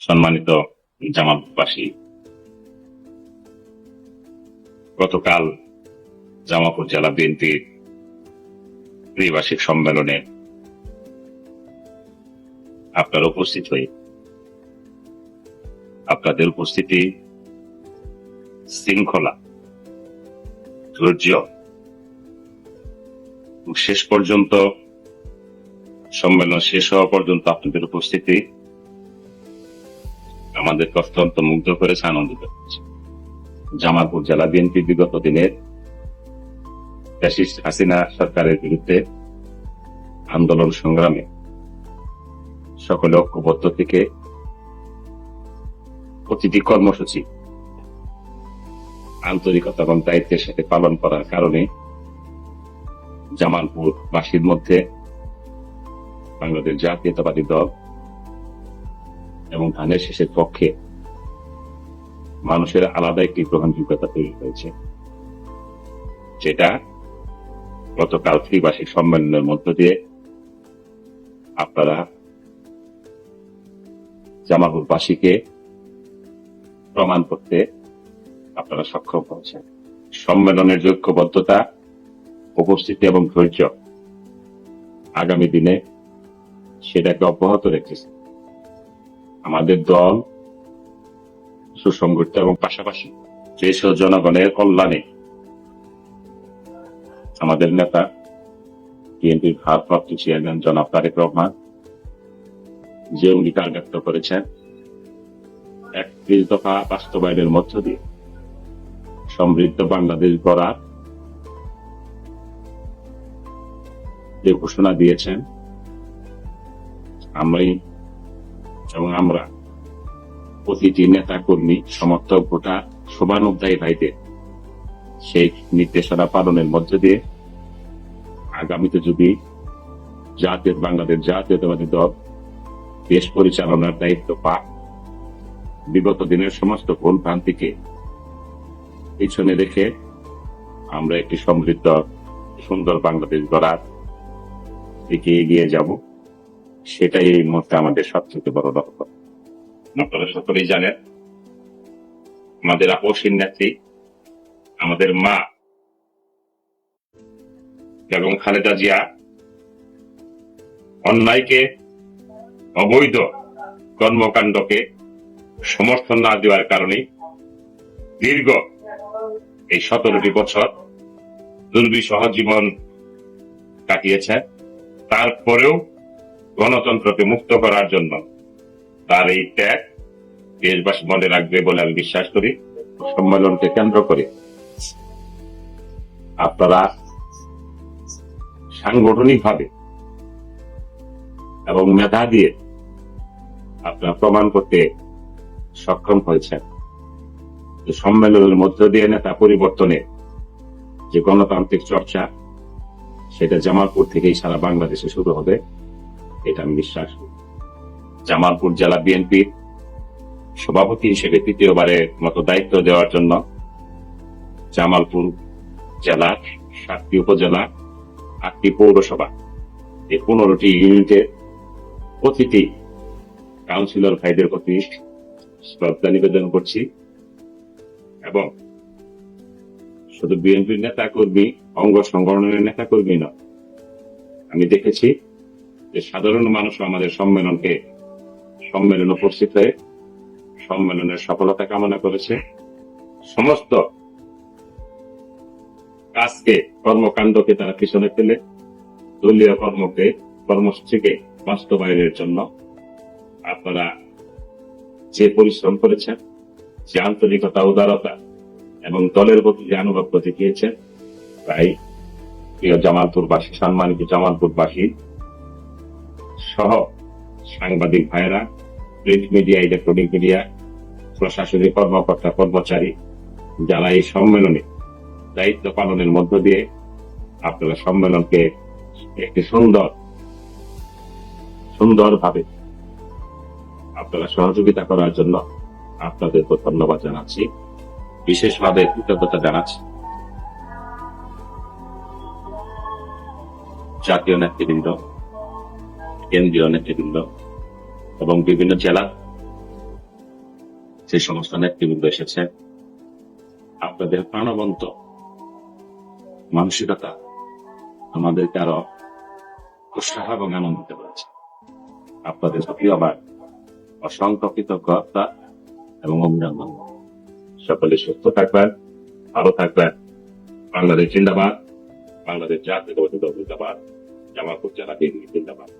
সম্মানিত জামালপুরবাসী গতকাল জামালপুর জেলা বিএনপির ত্রিবার্ষিক সম্মেলনে আপনার উপস্থিত হয়ে আপনাদের উপস্থিতি শৃঙ্খলা, ধৈর্য শেষ পর্যন্ত সম্মেলন শেষ হওয়া পর্যন্ত আপনাদের উপস্থিতি আমাদেরকে অত্যন্ত মুগ্ধ করেছে আনন্দিত করেছে জামালপুর জেলা বিএনপি বিগত দিনের ফ্যাসিস্ট হাসিনা সরকারের বিরুদ্ধে আন্দোলন সংগ্রামে সকলে ঐক্যবদ্ধ থেকে প্রতিটি কর্মসূচি আন্তরিকতা এবং দায়িত্বের সাথে পালন করার কারণে জামালপুর বাসীর মধ্যে বাংলাদেশ জাতীয়তাবাদী দল এবং ধানের শেষের পক্ষে মানুষের আলাদা একটি গ্রহণযোগ্যতা তৈরি হয়েছে। যেটা গতকাল ত্রিবার্ষিক সম্মেলনের মধ্য দিয়ে আপনারা জামালপুরবাসীকে প্রমাণ করতে আপনারা সক্ষম হয়েছেন। সম্মেলনের যোগ্যবদ্ধতা, উপস্থিতি এবং ধৈর্য আগামী দিনে সেটাকে অব্যাহত রেখেছে। আমাদের দল সুসংগঠিত এবং পাশাপাশি যেসব জনগণের কল্যাণে আমাদের নেতা, বিএনপির ভারপ্রাপ্ত চেয়ারম্যান জনাব তারেক রহমান যে অঙ্গীকার ব্যক্ত করেছেন, একত্রিশ দফা বাস্তবায়নের মধ্য দিয়ে সমৃদ্ধ বাংলাদেশ গড়ার যে ঘোষণা দিয়েছেন, আমরাই এবং আমরা প্রতিটি নেতা কর্মী সমর্থক ভোটার শোভানুধ্যায়ী ভাইদের সেই নির্দেশনা পালনের মধ্য দিয়ে আগামীতে যদি জাতীয় বাংলাদেশ, জাতীয়তাবাদী দল দেশ পরিচালনার দায়িত্ব পাক, বিগত দিনের সমস্ত ভুল ভ্রান্তিকে পিছনে রেখে আমরা একটি সমৃদ্ধ, সুন্দর বাংলাদেশ গড়ার দিকে এগিয়ে যাব। সেটাই এই মুহূর্তে আমাদের সবচেয়ে বড় লক্ষ্য। আপনারা সকলেই জানেন, আমাদের আপসীর নেত্রী, আমাদের মা এবং খালেদা জিয়া, অন্যায়কে অবৈধ কর্মকাণ্ডকে সমর্থন না দেওয়ার কারণে দীর্ঘ এই সতেরোটি বছর দুর্বিষহ জীবন কাটিয়েছে তারপরেও গণতন্ত্রকে মুক্ত করার জন্য তার এই ত্যাগ দেশবাসী মনে রাখবে বলে আমি বিশ্বাস করি, সম্মেলনকে কেন্দ্র করে। আপনারা সাংগঠনিকভাবে এবং মেধা দিয়ে আপনারা প্রমাণ করতে সক্ষম হয়েছেন। সম্মেলনের মধ্য দিয়ে নেতা পরিবর্তনে যে গণতান্ত্রিক চর্চা, সেটা জামালপুর থেকেই সারা বাংলাদেশে শুরু হবে। এটা আমি বিশ্বাস জামালপুর জেলা বিএনপির সভাপতি হিসেবে তৃতীয়বারের মতো দায়িত্ব দেওয়ার জন্য জামালপুর জেলার সাতটি উপজেলা, আটটি পৌরসভা এই পনেরোটি ইউনিটের প্রতিটি কাউন্সিলর ভাইদের প্রতি শ্রদ্ধা নিবেদন করছি এবং শুধু বিএনপির নেতা কর্মী অঙ্গ সংগঠনের নেতা কর্মী নয়, আমি দেখেছি যে সাধারণ মানুষ আমাদের সম্মেলনকে সম্মেলন উপস্থিত হয়ে সম্মেলনের সফলতা কামনা করেছে। সমস্ত কাজকে, কর্মকাণ্ডকে তারা পিছনে ফেলে দলীয় কর্মকে, কর্মসূচিকে বাস্তবায়নের জন্য আপনারা যে পরিশ্রম করেছেন, যে আন্তরিকতা, উদারতা এবং দলের প্রতি যে আনুগত্য দেখিয়েছেন, তাই প্রিয় জামালপুরবাসী, সম্মানিত জামালপুরবাসী সহ সাংবাদিক ভাইয়েরা প্রিন্ট মিডিয়া, ইলেকট্রনিক মিডিয়া, প্রশাসনিক কর্মকর্তা, কর্মচারী যারা এই সম্মেলনে দায়িত্ব পালনের মধ্য দিয়ে আপনারা সম্মেলনকে একটি সুন্দর, সুন্দরভাবে আপনারা সহযোগিতা করার জন্য আপনাদেরকে ধন্যবাদ জানাচ্ছি। বিশেষভাবে কৃতজ্ঞতা জানাচ্ছি। জাতীয় নেতৃবৃন্দ কেন্দ্রীয় নেতৃবৃন্দ এবং বিভিন্ন জেলা সেই সমস্ত নেতৃবৃন্দ এসেছে। আপনাদের প্রাণবন্ত মানসিকতা আমাদেরকে আরও উৎসাহ এবং আনন্দ দিতে পেরেছে। আপনাদের প্রতি আবার অসংখ্য কৃতজ্ঞতা এবং অভিনন্দন। সকলে সুস্থ থাকবেন, ভালো থাকবেন। বাংলাদেশ জিন্দাবাদ, বাংলাদেশ জাতীয় জিন্দাবাদ, জামালপুর জেলা জিন্দাবাদ।